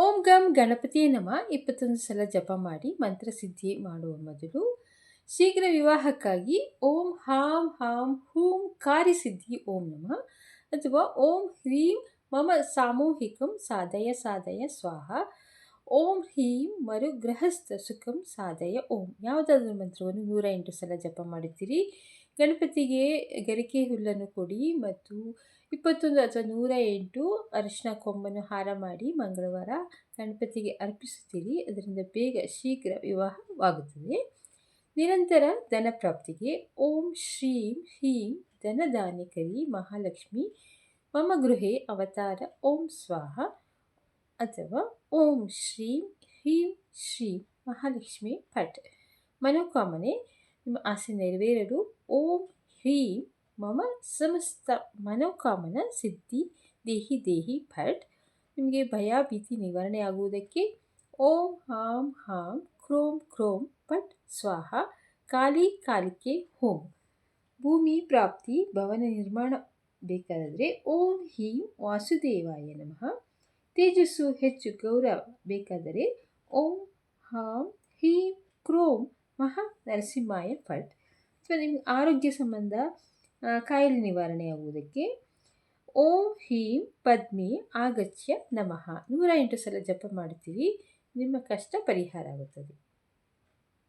ಓಂ ಗಂ ಗಣಪತಿಯ ನಮ. ಇಪ್ಪತ್ತೊಂದು ಸಲ ಜಪ ಮಾಡಿ ಮಂತ್ರಸಿದ್ಧಿ ಮಾಡುವ ಮೊದಲು ಶೀಘ್ರ ವಿವಾಹಕ್ಕಾಗಿ ಓಂ ಹಾಂ ಹಾಂ ಹೂಂ ಕಾರ್ಯಸಿದ್ಧಿ ಓಂ ನಮ. ಅಥವಾ ಓಂ ಹ್ರೀಂ ಮಮ ಸಾಮೂಹಿಕಂ ಸಾಧಯ ಸಾಧಯ ಸ್ವಾಹ. ಓಂ ಹ್ರೀಂ ಮರು ಗೃಹಸ್ಥ ಸುಖಂ ಸಾಧಯ ಓಂ. ಯಾವುದಾದ್ರೂ ಮಂತ್ರವನ್ನು ನೂರ ಎಂಟು ಸಲ ಜಪ ಮಾಡುತ್ತೀರಿ. ಗಣಪತಿಗೆ ಗರಿಕೆ ಹುಲ್ಲನ್ನು ಕೊಡಿ ಮತ್ತು ಇಪ್ಪತ್ತೊಂದು ಅಥವಾ ನೂರ ಎಂಟು ಅರಿಶಿನ ಕೊಂಬನ್ನು ಹಾರ ಮಾಡಿ ಮಂಗಳವಾರ ಗಣಪತಿಗೆ ಅರ್ಪಿಸುತ್ತೀರಿ. ಅದರಿಂದ ಬೇಗ ಶೀಘ್ರ ವಿವಾಹವಾಗುತ್ತದೆ. ನಿರಂತರ ಧನ ಪ್ರಾಪ್ತಿಗೆ ಓಂ ಶ್ರೀಂ ಹ್ರೀಂ ಧನದಾನಿಕರಿ ಮಹಾಲಕ್ಷ್ಮಿ ಮಮ ಗೃಹೆ ಅವತಾರ ಓಂ ಸ್ವಾಹ ಅಥವಾ ಓಂ ಶ್ರೀಂ ಹೀಂ ಶ್ರೀ ಮಹಾಲಕ್ಷ್ಮಿ ಪಟ್ ಮನೋಕಾಮನೆ ಆಸೆ ನೆರವೇರಲು ಓಂ ಹ್ರೀಂ ಮಮ ಸಮಸ್ತ ಮನೋಕಾಮನ ಸಿದ್ಧಿ ದೇಹಿ ದೇಹಿ ಭಟ್ ನಿಮಗೆ ಭಯ ಭೀತಿ ನಿವಾರಣೆ ಆಗುವುದಕ್ಕೆ ಓಂ ಹಾಂ ಹಾಂ ಕ್ರೋಂ ಕ್ರೋಂ ಪಟ್ ಸ್ವಾಹ ಕಾಲಿ ಕಾಲಿಕೆ ಹೋಮ್ ಭೂಮಿ ಪ್ರಾಪ್ತಿ ಭವನ ನಿರ್ಮಾಣ ಬೇಕಾದರೆ ಓಂ ಹೀಂ ವಾಸುದೇವಾಯ ನಮಃ ತೇಜಸ್ಸು ಹೆಚ್ಚು ಗೌರವ ಬೇಕಾದರೆ ಓಂ ಹಾಂ ಹೀಂ ಕ್ರೋಂ ಮಹಾ ನರಸಿಂಹಾಯ ಫಟ್ ಸೊ ನಿಮ್ಗೆ ಆರೋಗ್ಯ ಸಂಬಂಧ ಕಾಯಿಲೆ ನಿವಾರಣೆಯಾಗುವುದಕ್ಕೆ ಓಂ, ಹೀಂ, ಪದ್ಮಿ ಆಗಚ್ಯ ನಮಃ. ನೂರ ಎಂಟು ಸಲ ಜಪ ಮಾಡ್ತೀವಿ ನಿಮ್ಮ ಕಷ್ಟ ಪರಿಹಾರ ಆಗುತ್ತದೆ.